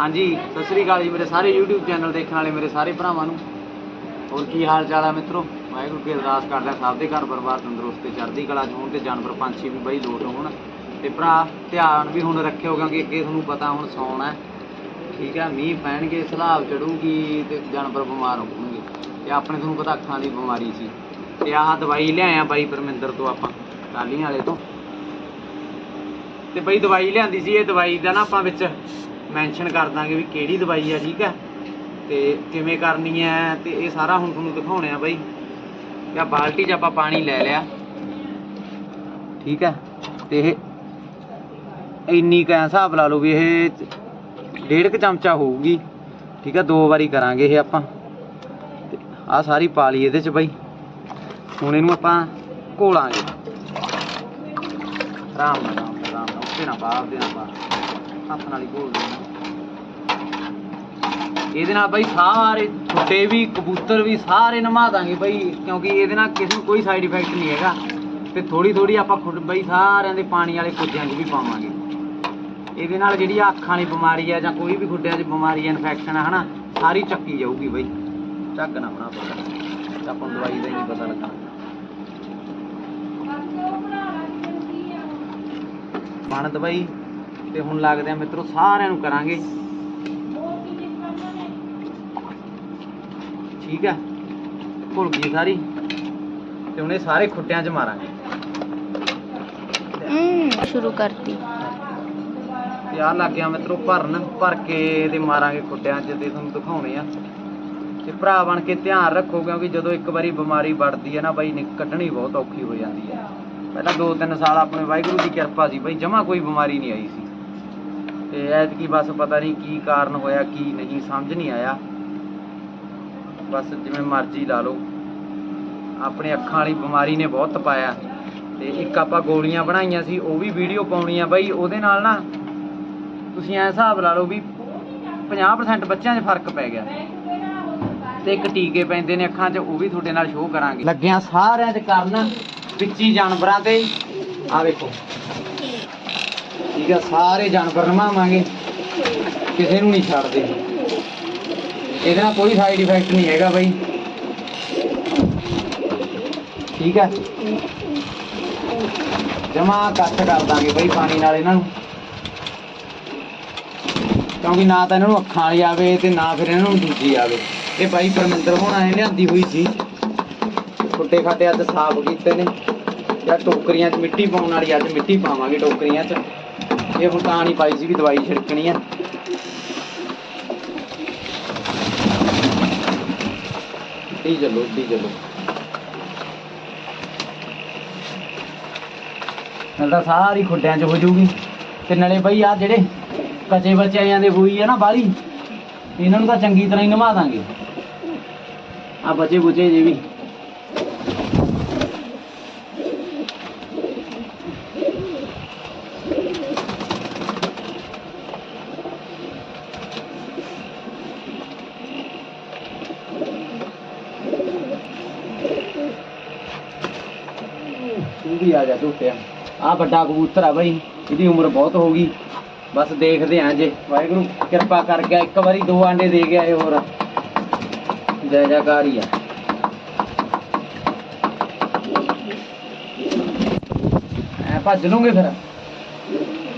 ਹਾਂਜੀ, ਸਤਿ ਸ੍ਰੀ ਅਕਾਲ ਜੀ ਮੇਰੇ ਸਾਰੇ YouTube ਚੈਨਲ ਦੇਖਣ ਵਾਲੇ, ਮੇਰੇ ਸਾਰੇ ਭਰਾਵਾਂ ਨੂੰ। ਹੋਰ ਕੀ ਹਾਲ ਚਾਲ ਆ ਮਿੱਤਰੋ? ਵਾਹਿਗੁਰੂ ਕੀ ਅਰਦਾਸ ਕਰਦਾ, ਸਭ ਦੇ ਘਰ ਪਰਿਵਾਰ ਤੰਦਰੁਸਤ ਤੇ ਚੜ੍ਹਦੀ ਕਲਾ 'ਚ ਹੋਣ ਤੇ ਜਾਨਵਰ ਪੰਛੀ ਵੀ ਬਈ ਲੋਟ ਹੋਣ। ਤੇ ਭਰਾ, ਧਿਆਨ ਵੀ ਹੁਣ ਰੱਖਿਓ, ਕਿਉਂਕਿ ਅੱਗੇ ਤੁਹਾਨੂੰ ਪਤਾ ਹੁਣ ਸੌਣਾ ਠੀਕ ਹੈ, ਮੀਂਹ ਪੈਣਗੇ, ਸਲਾਬ ਚੜੂਗੀ ਤੇ ਜਾਨਵਰ ਬਿਮਾਰ ਹੋਣਗੇ। ਤੇ ਆਪਣੇ ਤੁਹਾਨੂੰ ਪਤਾ ਅੱਖਾਂ ਦੀ ਬਿਮਾਰੀ ਸੀ। ਤੇ ਆਹ ਦਵਾਈ ਲਿਆਇਆ ਬਾਈ ਪਰਮਿੰਦਰ ਤੋਂ ਆਪਾਂ ਟਾਲੀਆਂ ਵਾਲੇ ਤੋਂ। ਤੇ ਬਈ ਦਵਾਈ ਲਿਆਂਦੀ ਸੀ, ਇਹ ਦਵਾਈ ਦਾ ਨਾ ਆਪਾਂ ਵਿੱਚ ਮੈਂਸ਼ਨ ਕਰ ਦਾਂਗੇ ਵੀ ਕਿਹੜੀ ਦਵਾਈ ਆ, ਠੀਕ ਆ? ਤੇ ਕਿਵੇਂ ਕਰਨੀ ਹੈ ਤੇ ਇਹ ਸਾਰਾ ਹੁਣ ਤੁਹਾਨੂੰ ਦਿਖਾਉਣੇ ਆ ਬਈ। ਜਾਂ ਬਾਲਟੀ 'ਚ ਆਪਾਂ ਪਾਣੀ ਲੈ ਲਿਆ। ਠੀਕ ਹੈ ਤੇ ਇਹ ਇੰਨੀ ਕੁ ਹਿਸਾਬ ਲਾ ਲਓ ਵੀ ਇਹ ਡੇਢ ਕੁ ਚਮਚਾ ਹੋਊਗੀ। ਠੀਕ ਹੈ ਦੋ ਵਾਰੀ ਕਰਾਂਗੇ ਇਹ ਆਪਾਂ। ਤੇ ਆਹ ਸਾਰੀ ਪਾ ਲਈ ਇਹਦੇ 'ਚ ਬਈ। ਹੁਣ ਇਹਨੂੰ ਆਪਾਂ ਘੋਲਾਂਗੇ। ਆਰਾਮ ਨਾਲ ਆਰਾਮ ਨਾਲ, ਉੱਤੇ ਨਾ ਪਾ ਆਪਦੇ ਨਾ ਪਾ ਹੱਥ ਨਾਲ ਹੀ ਘੋਲ ਦੇਣਾ। ਇਹਦੇ ਨਾਲ ਬਈ ਸਾਰੇ ਛੋਟੇ ਵੀ, ਕਬੂਤਰ ਵੀ ਸਾਰੇ ਨਮਾ ਦਾਂਗੇ ਬਈ, ਕਿਉਂਕਿ ਇਹਦੇ ਨਾਲ ਕਿਸੇ ਨੂੰ ਕੋਈ ਸਾਈਡ ਇਫੈਕਟ ਨਹੀਂ ਹੈਗਾ। ਤੇ ਥੋੜੀ ਥੋੜੀ ਆਪਾਂ ਖੁਦ ਬਈ ਸਾਰਿਆਂ ਦੇ ਪਾਣੀ ਵਾਲੇ ਖੁੱਡਿਆਂ 'ਚ ਵੀ ਪਾਵਾਂਗੇ। ਇਹਦੇ ਨਾਲ ਜਿਹੜੀ ਅੱਖਾਂ ਵਾਲੀ ਬਿਮਾਰੀ ਆ ਜਾਂ ਕੋਈ ਵੀ ਖੁੱਡਿਆਂ 'ਚ ਬਿਮਾਰੀ ਹੈ ਇਨਫੈਕਸ਼ਨ ਹੈ ਹਨਾ, ਸਾਰੀ ਚੱਕੀ ਜਾਊਗੀ ਬਈ। ਝੱਗ ਨਾ ਬਣਾ ਪਤਾ। ਆਪਾਂ ਦਵਾਈ ਦਾ ਹੀ ਨਹੀਂ ਪਤਾ ਲੱਗਣਾ। ਬਣ ਦਵਾਈ ਤੇ ਹੁਣ ਲੱਗਦੇ ਆ ਮਿੱਤਰੋ, ਸਾਰਿਆਂ ਨੂੰ ਕਰਾਂਗੇ। ਠੀਕ ਹੈ ਘੁਲ ਗਈ ਸਾਰੀ। ਤੇ ਹੁਣ ਇਹ ਸਾਰੇ ਖੁੱਟਿਆਂ 'ਚ ਮਾਰਾਂਗੇ। ਹਮ ਸ਼ੁਰੂ ਕਰਤੀ। ਤੇ ਲੱਗ ਗਿਆ ਮਿੱਤਰੋ ਭਰਨ। ਭਰ ਕੇ ਤੇ ਮਾਰਾਂਗੇ ਖੁੱਟਿਆਂ 'ਚ ਤੇ ਤੁਹਾਨੂੰ ਦਿਖਾਉਣੇ ਆ। ਤੇ ਭਰਾ ਬਣ ਕੇ ਧਿਆਨ ਰੱਖੋ ਕਿਉਂਕਿ ਜਦੋਂ ਇੱਕ ਵਾਰੀ ਬਿਮਾਰੀ ਵੜਦੀ ਹੈ ਨਾ ਬਾਈ ਕੱਢਣੀ ਬਹੁਤ ਔਖੀ ਹੋ ਜਾਂਦੀ ਹੈ ਪਹਿਲਾਂ 2-3 ਸਾਲ ਆਪਣੇ ਵਾਹਿਗੁਰੂ ਦੀ ਕਿਰਪਾ ਸੀ ਬਾਈ ਜਮਾ ਕੋਈ ਬਿਮਾਰੀ ਨਹੀਂ ਆਈ ਸੀ। ਤੇ ਐਤਕੀ ਬਸ ਪਤਾ ਨਹੀਂ ਕੀ ਕਾਰਨ ਹੋਇਆ ਕੀ ਨਹੀਂ ਸਮਝ ਨਹੀਂ ਆਇਆ। ਬਸ ਜਿਵੇਂ ਮਰਜ਼ੀ ਲਾ ਲਓ। ਆਪਣੇ ਅੱਖਾਂ ਵਾਲੀ ਬਿਮਾਰੀ ਨੇ ਬਹੁਤ ਤਪਾਇਆ ਤੇ ਇੱਕ ਆਪਾਂ ਗੋਲੀਆਂ ਬਣਾਈਆਂ ਸੀ, ਉਹ ਵੀ ਵੀਡੀਓ ਪਾਉਣੀ ਆ ਬਾਈ, ਉਹਦੇ ਨਾਲ ਨਾ ਤੁਸੀਂ ਐ ਹਿਸਾਬ ਲਾ ਲਓ ਵੀ 50% ਬੱਚਿਆਂ 'ਚ ਫ਼ਰਕ ਪੈ ਗਿਆ। ਤੇ ਇੱਕ ਟੀਕੇ ਪੈਂਦੇ ਨੇ ਅੱਖਾਂ 'ਚ, ਉਹ ਵੀ ਤੁਹਾਡੇ ਨਾਲ ਸ਼ੋਅ ਕਰਾਂਗੇ। ਲੱਗਿਆ ਸਾਰਿਆਂ 'ਚ ਕਰਨ ਵਿੱਚੀ ਜਾਨਵਰਾਂ ਤੇ ਆ ਵੇਖੋ। ਠੀਕ ਆ, ਸਾਰੇ ਜਾਨਵਰ ਨਮਾਵਾਂਗੇ। ਕਿਸੇ ਨੂੰ ਨਹੀਂ ਛੱਡਦੇ। ਇਹਦੇ ਨਾਲ ਕੋਈ ਸਾਈਡ ਇਫੈਕਟ ਨਹੀਂ ਹੈਗਾ ਬਾਈ। ਠੀਕ ਹੈ ਜਮਾ ਕੱਟ ਕਰ ਦਾਂਗੇ ਬਾਈ ਪਾਣੀ ਨਾਲ ਇਹਨਾਂ ਨੂੰ। ਕਿਉਂਕਿ ਨਾ ਤਾਂ ਇਹਨਾਂ ਨੂੰ ਅੱਖਾਂ ਵਾਲੀ ਆਵੇ ਤੇ ਨਾ ਫਿਰ ਇਹਨਾਂ ਨੂੰ ਦੂਜੀ ਆਵੇ। ਇਹ ਬਾਈ ਪਰਮਿੰਦਰ ਹੋਣਾ ਇਹ ਲਿਆਂਦੀ ਹੋਈ ਸੀ। ਛੋਟੇ ਖਾਟੇ ਅੱਜ ਸਾਫ਼ ਕੀਤੇ ਨੇ। ਜਾਂ ਟੋਕਰੀਆਂ 'ਚ ਮਿੱਟੀ ਪਾਉਣ ਵਾਲੀ ਅੱਜ ਮਿੱਟੀ ਪਾਵਾਂਗੇ ਟੋਕਰੀਆਂ 'ਚ। ਇਹ ਹੁਣ ਤਾਂ ਨਹੀਂ ਪਾਈ ਸੀ ਵੀ ਦਵਾਈ ਛਿੜਕਣੀ ਆ। ਇੱਡੀ ਚੱਲੋ ਇੱਡੀ ਚੱਲੋ ਨਾਲ ਤਾਂ ਸਾਰੀ ਖੁੱਡਿਆਂ 'ਚ ਹੋ ਜਾਊਗੀ। ਤੇ ਨਾਲੇ ਬਈ ਆ ਜਿਹੜੇ ਕੱਚੇ ਬੱਚਿਆਂ ਦੇ ਬੂਈ ਆ ਨਾ ਬਾਲੀ, ਇਹਨਾਂ ਨੂੰ ਤਾਂ ਚੰਗੀ ਤਰ੍ਹਾਂ ਹੀ ਨਵਾ ਦਾਂਗੇ। ਆ ਬਚੇ ਬੁਚੇ ਜੇ ਵੀ। ਆ ਜਾ ਝੂਟਿਆ ਆ ਵੱਡਾ ਕਬੂਤਰ ਆ ਬਈ, ਇਹਦੀ ਉਮਰ ਬਹੁਤ ਹੋ ਗਈ। ਬਸ ਦੇਖਦੇ ਆਂ ਜੇ। ਵਾਹਿਗੁਰੂ, ਕਿਰਪਾ ਕਰ ਗਿਆ ਇੱਕ ਵਾਰੀ ਦੋ ਆਂਡੇ ਦੇ ਗਿਆ ਇਹ ਹੋਰ। ਜੈ ਜੈਕਾਰ ਹੀ ਆ। ਐ ਭੱਜ ਲੂੰਗੇ ਫਿਰ।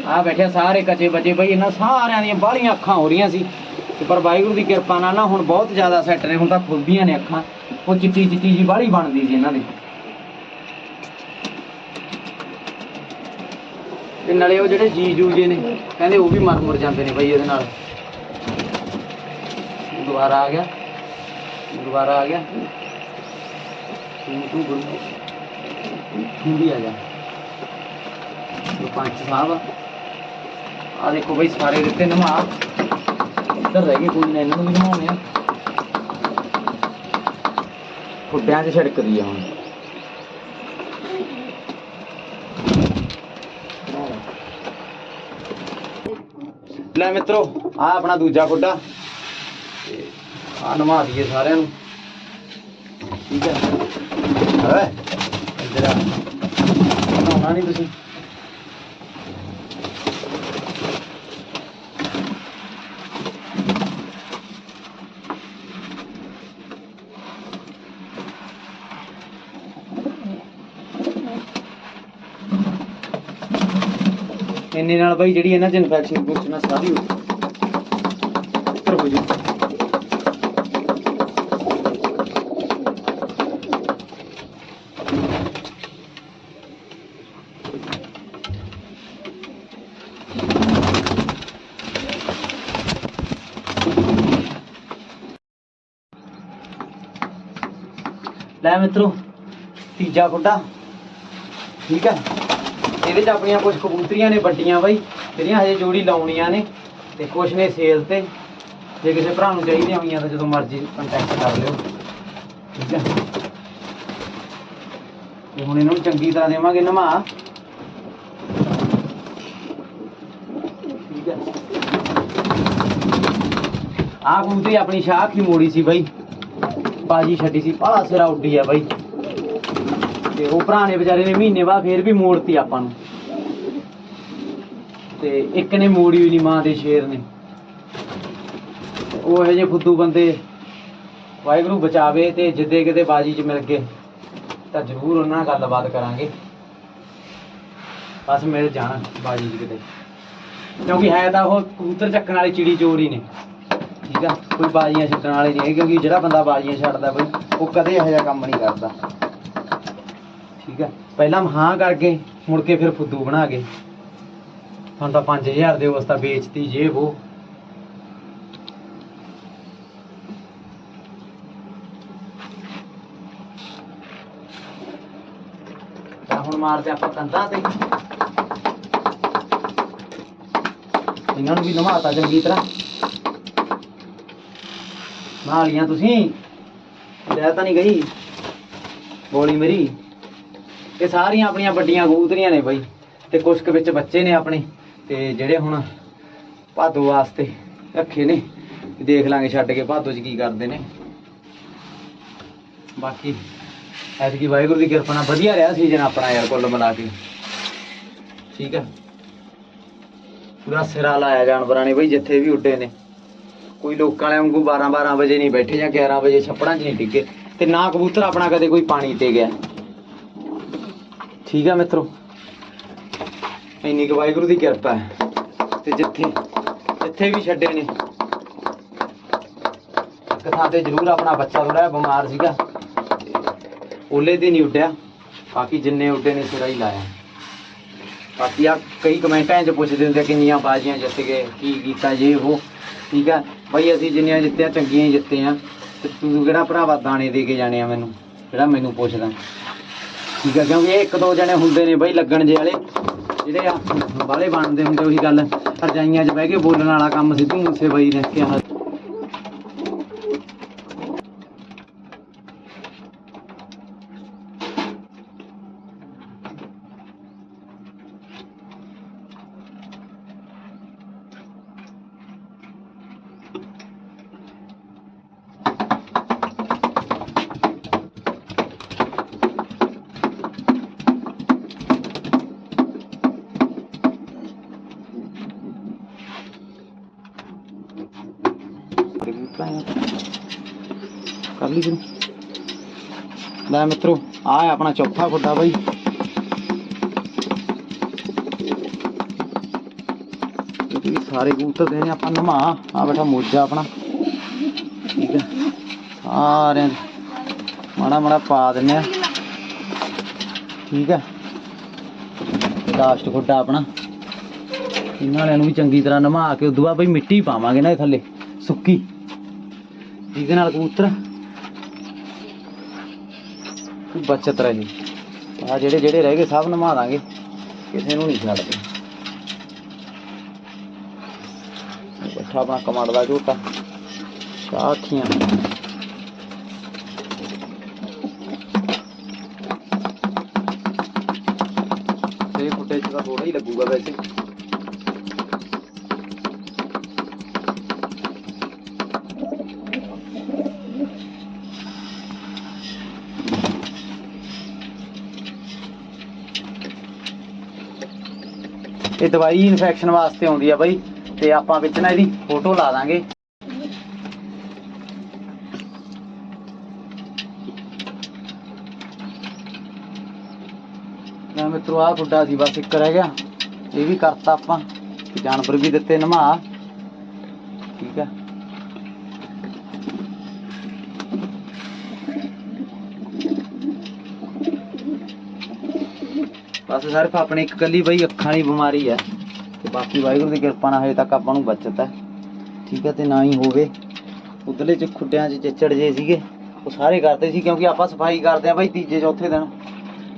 ਆ ਬੈਠੇ ਸਾਰੇ ਕੱਚੇ ਬਚੇ ਬਈ, ਇਹਨਾਂ ਸਾਰਿਆਂ ਦੀਆਂ ਬਾਹਲੀਆਂ ਅੱਖਾਂ ਹੋ ਰਹੀਆਂ ਸੀ। ਤੇ ਪਰ ਵਾਹਿਗੁਰੂ ਦੀ ਕਿਰਪਾ ਨਾਲ ਨਾ ਹੁਣ ਬਹੁਤ ਜ਼ਿਆਦਾ ਸੈੱਟ ਨੇ, ਹੁਣ ਤਾਂ ਖੁੱਲਦੀਆਂ ਨੇ ਅੱਖਾਂ। ਉਹ ਚਿੱਟੀ ਚਿੱਟੀ ਜੀ ਬਾਹਲੀ ਬਣਦੀ ਸੀ ਇਹਨਾਂ ਦੀ। ਤੇ ਨਾਲੇ ਉਹ ਜਿਹੜੇ ਜੀ ਜੂ ਜੇ ਨੇ, ਕਹਿੰਦੇ ਉਹ ਵੀ ਮਰ ਮੁਰ ਜਾਂਦੇ ਨੇ ਬਈ ਇਹਦੇ ਨਾਲ। ਦੁਬਾਰਾ ਆ ਗਿਆ। ਦੁਬਾਰਾ ਆ ਗਿਆ। ਤੂੰ ਤੂੰ ਗੁਰੂ, ਤੂੰ ਵੀ ਆ ਜਾ। ਇਹ ਪੰਜ ਸਾਹਿਬ ਆ। ਦੇਖੋ ਬਈ ਸਾਰੇ ਦਿੱਤੇ ਨਮਾ। ਇੱਧਰ ਰਹਿ ਗਏ ਕੋਈ ਨਾ, ਇਹਨਾਂ ਨੂੰ ਵੀ ਨਮਾਉਣੇ ਆ। ਖੁੱਡਿਆਂ 'ਚ ਛਿੜਕਦੀ ਆ ਹੁਣ। ਲੈ ਮਿੱਤਰੋ ਆ ਆਪਣਾ ਦੂਜਾ ਖੁੱਡਾ ਤੇ ਆ ਨਵਾ ਦਈਏ ਸਾਰਿਆਂ ਨੂੰ। ਠੀਕ ਹੈ। ਓਏ, ਇੱਧਰ ਆ। ਨਹਾਉਣਾ ਨਹੀਂ ਤੁਸੀਂ? ਇੰਨੇ ਨਾਲ ਬਾਈ ਜਿਹੜੀ ਇਹਨਾਂ 'ਚ ਇਨਫੈਕਸ਼ਨ ਪੁੱਛਣਾ ਸਾਰੀ ਉੱਤਰ ਹੋ ਜੂ ਲੈ ਮਿੱਤਰੋ, ਤੀਜਾ ਖੁੱਡਾ ਠੀਕ ਹੈ? ਇਹਦੇ ਚ ਆਪਣੀਆਂ ਕੁਝ ਕਬੂਤਰੀਆਂ ਨੇ ਵੱਡੀਆਂ ਬਾਈ, ਜਿਹੜੀਆਂ ਹਜੇ ਜੋੜੀ ਲਾਉਣੀਆਂ ਨੇ ਤੇ ਕੁਝ ਨੇ ਸੇਲ ਤੇ। ਜੇ ਕਿਸੇ ਭਰਾ ਨੂੰ ਚਾਹੀਦੀਆਂ ਹੋਈਆਂ ਤਾਂ ਜਦੋਂ ਮਰਜ਼ੀ ਕੰਟੈਕਟ ਕਰ ਲਿਓ। ਠੀਕ ਹੈ ਤੇ ਹੁਣ ਇਹਨੂੰ ਚੰਗੀ ਤਰ੍ਹਾਂ ਦੇਵਾਂਗੇ ਨਮਾ। ਠੀਕ ਹੈ ਆਹ ਕਬੂਤਰੀ ਆਪਣੀ ਸ਼ਾਖ ਹੀ ਮੋੜੀ ਸੀ ਬਾਈ। ਬਾਜੀ ਛੱਡੀ ਸੀ ਪਾਲਾ ਸਿਰਾ ਉੱਡੀ ਆ ਬਾਈ। ਤੇ ਉਹ ਭਰਾ ਨੇ ਵਿਚਾਰੇ ਨੇ ਮਹੀਨੇ ਬਾਅਦ ਫੇਰ ਵੀ ਮੋੜਤੀ ਆਪਾਂ ਨੂੰ। ਤੇ ਇੱਕ ਨੇ ਮੋੜੀ ਹੋਈ ਨਹੀਂ ਮਾਂ ਦੇ ਸ਼ੇਰ ਨੇ। ਉਹ ਇਹ ਜਿਹੇ ਫੁੱਦੂ ਬੰਦੇ ਵਾਹਿਗੁਰੂ ਬਚਾਵੇ ਤੇ ਜਿੱਦੇ ਕਿਤੇ ਬਾਜੀ 'ਚ ਮਿਲ ਗਏ, ਤਾਂ ਜ਼ਰੂਰ ਉਹਨਾਂ ਨਾਲ ਗੱਲਬਾਤ ਕਰਾਂਗੇ। ਬਸ ਮੇਰੇ ਜਾਣਾ ਬਾਜੀ 'ਚ ਕਿਤੇ। ਕਿਉਂਕਿ ਹੈ ਤਾਂ ਉਹ ਕਬੂਤਰ ਚੱਕਣ ਵਾਲੀ ਚਿੜੀ ਚੋਰ ਹੀ ਨੇ। ਠੀਕ ਆ? ਕੋਈ ਬਾਜੀਆਂ ਛੱਡਣ ਵਾਲੇ ਨਹੀਂ ਹੈਗੇ, ਕਿਉਂਕਿ ਜਿਹੜਾ ਬੰਦਾ ਬਾਜੀਆਂ ਛੱਡਦਾ ਬਈ ਉਹ ਕਦੇ ਇਹੋ ਜਿਹਾ ਕੰਮ ਨਹੀਂ ਕਰਦਾ। ਠੀਕ ਆ ਪਹਿਲਾਂ ਹਾਂ ਕਰਕੇ ਮੁੜ ਕੇ ਫਿਰ ਫੁੱਦੂ ਬਣਾ ਕੇ। ਤੁਹਾਨੂੰ ਤਾਂ 5000 ਦੇ ਉਸ ਤਾਂ ਵੇਚਤੀ, ਜੇ ਉਹ ਤਾਂ ਹੁਣ ਮਾਰਦੇ ਆਪਾਂ ਕੰਧਾਂ ਤੇ। ਇਹਨਾਂ ਨੂੰ ਵੀ ਨਵਾਤਾ ਚੰਗੀ ਤਰ੍ਹਾਂ। ਨਹਾ ਲੀਆਂ ਤੁਸੀਂ। ਲੈ ਤਾਂ ਨਹੀਂ ਗਈ। ਗੋਲੀ ਮੇਰੀ। ਇਹ ਸਾਰੀਆਂ ਆਪਣੀਆਂ ਵੱਡੀਆਂ ਕਬੂਤਰੀਆਂ ਨੇ ਬਾਈ ਤੇ ਕੁਛ ਕੁ ਵਿੱਚ ਬੱਚੇ ਨੇ ਆਪਣੇ ਤੇ ਜਿਹੜੇ ਹੁਣ ਭਾਦੋ ਵਾਸਤੇ ਰੱਖੇ ਨੇ ਦੇਖ ਲਾਂਗੇ ਛੱਡ ਕੇ ਭਾਦੋ 'ਚ ਕੀ ਕਰਦੇ ਨੇ। ਬਾਕੀ ਐਤਕੀ ਵਾਹਿਗੁਰੂ ਦੀ ਕਿਰਪਾ ਨਾਲ ਵਧੀਆ ਰਿਹਾ ਸੀਜ਼ਨ ਆਪਣਾ ਯਾਰ ਕੁੱਲ ਮਿਲਾ ਕੇ। ਠੀਕ ਹੈ ਪੂਰਾ ਸਿਰਾ ਲਾਇਆ ਜਾਨਵਰਾਂ ਨੇ ਬਈ ਜਿੱਥੇ ਵੀ ਉੱਡੇ ਨੇ। ਕੋਈ ਲੋਕਾਂ ਵਾਲਿਆਂ ਵਾਂਗੂ 12 12 ਵਜੇ ਨਹੀਂ ਬੈਠੇ ਜਾਂ 11 ਵਜੇ ਛੱਪੜਾਂ 'ਚ ਨਹੀਂ ਡਿੱਗੇ ਤੇ ਨਾ ਕਬੂਤਰ ਆਪਣਾ ਕਦੇ ਕੋਈ ਪਾਣੀ ਤੇ ਗਿਆ। ਠੀਕ ਹੈ ਮਿੱਤਰੋ। ਇੰਨੀ ਕੁ ਵਾਹਿਗੁਰੂ ਦੀ ਕਿਰਪਾ ਹੈ। ਤੇ ਜਿੱਥੇ ਜਿੱਥੇ ਵੀ ਛੱਡੇ ਨੇ। ਇੱਕ ਥਾਂ ਤੇ ਜ਼ਰੂਰ ਆਪਣਾ ਬੱਚਾ ਥੋੜਾ ਬਿਮਾਰ ਸੀਗਾ। ਓਲੇ ਤੇ ਨਹੀਂ ਉੱਡਿਆ। ਬਾਕੀ ਜਿੰਨੇ ਉੱਡੇ ਨੇ ਸਿਰਾ ਹੀ ਲਾਇਆ। ਬਾਕੀ ਆ ਕਈ ਕਮੈਂਟਾਂ 'ਚ ਪੁੱਛਦੇ ਹੁੰਦੇ ਕਿੰਨੀਆਂ ਬਾਜ਼ੀਆਂ ਜਿੱਤ ਗਏ, ਕੀ ਕੀਤਾ ਜੇ ਉਹ। ਠੀਕ ਆ? ਬਈ ਅਸੀਂ ਜਿੰਨੀਆਂ ਜਿੱਤਿਆ, ਚੰਗੀਆਂ ਹੀ ਜਿੱਤੇ ਆ ਤੇ ਤੂੰ ਕਿਹੜਾ ਭਰਾਵਾ ਦਾਣੇ ਦੇ ਕੇ ਜਾਣੇ ਆ ਮੈਨੂੰ? ਜਿਹੜਾ ਮੈਨੂੰ ਪੁੱਛਦਾ। ਠੀਕ ਆ, ਕਿਉਂਕਿ ਇਹ ਇੱਕ ਦੋ ਜਣੇ ਹੁੰਦੇ ਨੇ ਬਈ ਲੱਗਣ ਜੇ ਵਾਲੇ, ਜਿਹੜੇ ਆ ਵਾਲੇ ਬਣਦੇ ਹੁੰਦੇ, ਉਹੀ ਗੱਲ। ਰਜਾਈਆਂ 'ਚ ਬਹਿ ਕੇ ਬੋਲਣ ਵਾਲਾ ਕੰਮ ਸਿੱਧੂ ਮੂਸੇ ਬਾਈ ਨੇ। ਕਿਹਾ ਕਰ ਲਈ ਫਿਰ ਲੈ ਮਿੱਤਰੋ, ਆ ਹੈ ਆਪਣਾ ਚੌਥਾ ਖੁੱਡਾ ਬਾਈ। ਇਹ ਸਾਰੇ ਕਬੂਤਰ ਦੇਣੇ ਆਪਾਂ ਨਮਾ ਆ ਬੈਠਾ ਮੋਜਾ ਆਪਣਾ। ਠੀਕ ਹੈ। ਸਾਰਿਆਂ ਦੇ ਮਾੜਾ ਮਾੜਾ ਪਾ ਦਿੰਨੇ ਆ। ਠੀਕ ਹੈ। ਲਾਸਟ ਖੁੱਡਾ ਆਪਣਾ। ਇਹਨਾਂ ਵਾਲਿਆਂ ਨੂੰ ਵੀ ਚੰਗੀ ਤਰ੍ਹਾਂ ਨਮਾ ਕੇ ਉਦੋਂ ਬਾਅਦ ਬਈ ਮਿੱਟੀ ਪਾਵਾਂਗੇ ਨਾ ਇਹ ਥੱਲੇ। ਸੁੱਕੀ। ਜਿਹਦੇ ਨਾਲ ਕਬੂਤਰ ਬਚਤ ਰਹੇ ਆ ਜਿਹੜੇ ਜਿਹੜੇ ਰਹਿ ਗਏ, ਸਭ ਨਮਾ ਦਾਂਗੇ। ਕਿਸੇ ਨੂੰ ਨਹੀਂ ਛੱਡਦੇ। ਇਹ ਆਪਣਾ ਕਮਾਂਡ ਦਾ ਝੋਟਾ। ਸਾਥੀਆਂ। ਇਹ ਫੁੱਟੇ ਚ ਤਾਂ ਥੋੜਾ ਹੀ ਲੱਗੂਗਾ ਵੈਸੇ। ਇਹ ਦਵਾਈ ਇਨਫੈਕਸ਼ਨ ਵਾਸਤੇ ਆਉਂਦੀ ਆ ਬਾਈ, ਤੇ ਆਪਾਂ ਵਿੱਚ ਨਾ ਇਹਦੀ ਫੋਟੋ ਲਾ ਦਾਂਗੇ। ਮੈਂ ਮਿੱਤਰੋ ਆ ਗੁੱਡਾ ਸੀ ਬਸ ਇੱਕ ਰਹਿ ਗਿਆ। ਇਹ ਵੀ ਕਰਤਾ ਆਪਾਂ, ਜਾਨਵਰ ਵੀ ਦਿੱਤੇ ਨਮਾ। ਠੀਕ ਆ। ਬਸ ਸਿਰਫ ਆਪਣੇ ਇੱਕ ਕੱਲੀ ਬਈ ਅੱਖਾਂ ਦੀ ਬਿਮਾਰੀ ਹੈ। ਤੇ ਬਾਕੀ ਵਾਹਿਗੁਰੂ ਦੀ ਕਿਰਪਾ ਨਾਲ ਹਜੇ ਤੱਕ ਆਪਾਂ ਨੂੰ ਬਚਤ ਹੈ। ਠੀਕ ਹੈ, ਤੇ ਨਾ ਹੀ ਹੋਵੇ। ਉਧਰਲੇ ਚ ਖੁੱਡਿਆਂ 'ਚ ਚਿੱਚੜ ਜੇ ਸੀਗੇ, ਉਹ ਸਾਰੇ ਕਰਦੇ ਸੀ ਕਿਉਂਕਿ ਆਪਾਂ ਸਫ਼ਾਈ ਕਰਦੇ ਆ ਬਾਈ ਤੀਜੇ, ਚੌਥੇ ਦਿਨ।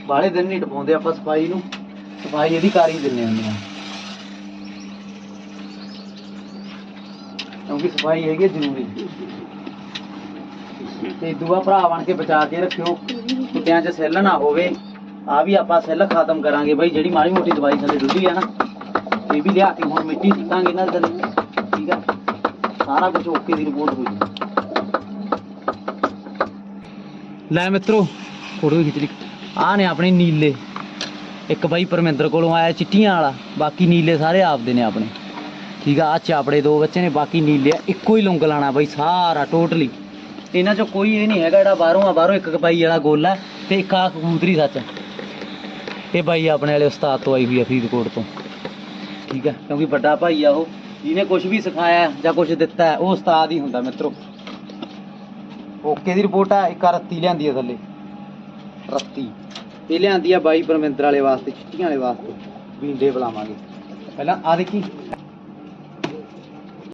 ਬਾਹਲੇ ਦਿਨ ਨਹੀਂ ਟਪਾਉਂਦੇ ਆਪਾਂ ਸਫ਼ਾਈ ਨੂੰ। ਸਫ਼ਾਈ ਇਹਦੀ ਕਰ ਹੀ ਦਿੰਨੇ ਹੁੰਦੇ ਆ ਕਿਉਂਕਿ ਸਫ਼ਾਈ ਹੈਗੀ ਹੈ ਜ਼ਰੂਰੀ। ਤੇ ਦੂਆ ਭਰਾ ਬਣ ਕੇ ਬਚਾ ਕੇ ਰੱਖਿਓ। ਕੁੱਤਿਆਂ 'ਚ ਸੈੱਲ ਨਾ ਹੋਵੇ। ਆ ਵੀ ਆਪਾਂ ਸੈੱਲ ਖਤਮ ਕਰਾਂਗੇ ਬਈ, ਜਿਹੜੀ ਮਾੜੀ ਮੋਟੀ ਦਵਾਈ ਥੱਲੇ ਡੁੱਲੀ ਆ ਨਾ, ਇਹ ਵੀ ਲਿਆ ਕੇ ਹੁਣ ਮਿੱਟੀ ਸਿੱਟਾਂਗੇ ਇਹਨਾਂ ਥੱਲੇ, ਠੀਕ ਆ? ਸਾਰਾ ਕੁਝ ਓਕੇ ਦੀ ਰਿਪੋਰਟ ਹੋ ਜੀ ਲੈ ਮਿੱਤਰੋ, ਫੋਟੋ ਖਿੱਚ ਲਈ। ਆ ਨੇ ਆਪਣੇ ਨੀਲੇ, ਇੱਕ ਬਾਈ ਪਰਮਿੰਦਰ ਕੋਲੋਂ ਆਇਆ ਚਿੱਟੀਆਂ ਵਾਲਾ, ਬਾਕੀ ਨੀਲੇ ਸਾਰੇ ਆਪਦੇ ਨੇ ਆਪਣੇ। ਠੀਕ ਆ ਆ ਚਾਪੜੇ ਦੋ ਬੱਚੇ ਨੇ, ਬਾਕੀ ਨੀਲੇ, ਇੱਕੋ ਹੀ ਲੁੰਗ ਲਾਣਾ ਬਾਈ ਸਾਰਾ ਟੋਟਲੀ ਇਹਨਾਂ ਚੋਂ ਕੋਈ ਇਹ ਨਹੀਂ ਹੈਗਾ ਜਿਹੜਾ ਬਾਹਰੋਂ ਆ, ਬਾਹਰੋਂ ਇੱਕ ਬਾਈ ਵਾਲਾ ਗੋਲਾ ਤੇ ਇੱਕ ਆ ਕਬੂਤਰੀ ਸੱਚ ਇਹ ਬਾਈ ਆਪਣੇ ਵਾਲੇ ਉਸਤਾਦ ਤੋਂ ਆਈ ਹੋਈ ਆ ਫਰੀਦਕੋਟ ਤੋਂ। ਠੀਕ ਆ ਕਿਉਂਕਿ ਵੱਡਾ ਭਾਈ ਆ ਉਹ, ਜਿਹਨੇ ਕੁਝ ਵੀ ਸਿਖਾਇਆ ਜਾਂ ਕੁਝ ਦਿੱਤਾ, ਉਹ ਉਸਤਾਦ ਹੀ ਹੁੰਦਾ ਮਿੱਤਰੋ। ਓਕੇ ਦੀ ਰਿਪੋਰਟ ਆ, ਇੱਕ ਆ ਰੱਤੀ ਲਿਆਂਦੀ ਆ ਥੱਲੇ। ਰੱਤੀ। ਇਹ ਲਿਆਂਦੀ ਆ ਬਾਈ ਪਰਮਿੰਦਰ ਵਾਲੇ ਵਾਸਤੇ, ਚਿੱਟੀਆਂ ਵਾਲੇ ਵਾਸਤੇ। ਵੀਂਡੇ ਬੁਲਾਵਾਂਗੇ। ਪਹਿਲਾਂ ਆ ਦੇਖੀ।